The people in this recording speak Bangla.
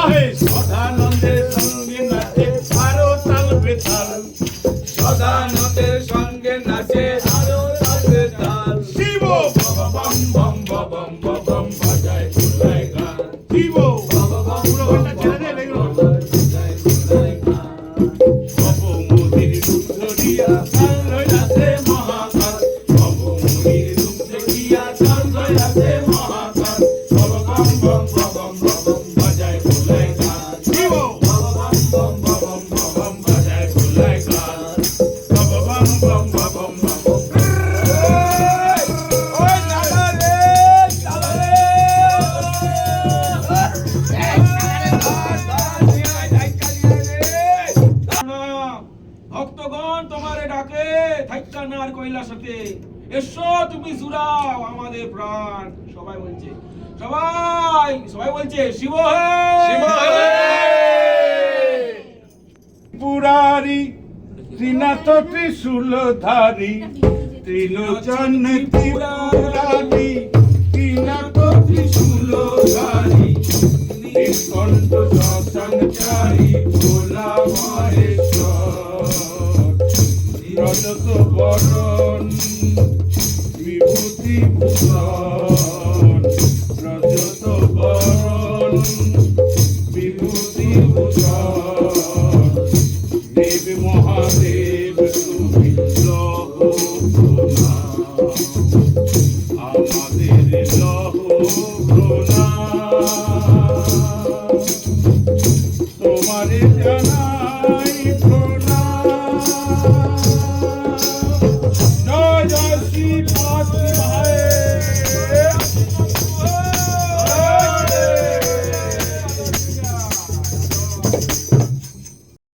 আহে সদানন্দের সঙ্গে নাচে, আরও তাল। বেতাল সঙ্গে নাচে, আরও তালে তাল। শিব বম বম বম বম বাজায় শিব পুরো ভক্তগণ তোমারে ডাকে থাইকা নার কইলা সাথে এসো তুমি জুড়াও আমাদের প্রাণ। সবাই বলছে সবাই সবাই বলছে শিব হে! শিব হে! পুরারি ত্রিনাথ ত্রিশূলধারী ত্রিলোচন ত্রিপুরারি রজত বরণ বিভূতি ভূষণ রজত বরণ বিভূতি ভূষণ। দেব মহাদেব, তুমি লহ আমাদের লহ প্রণাম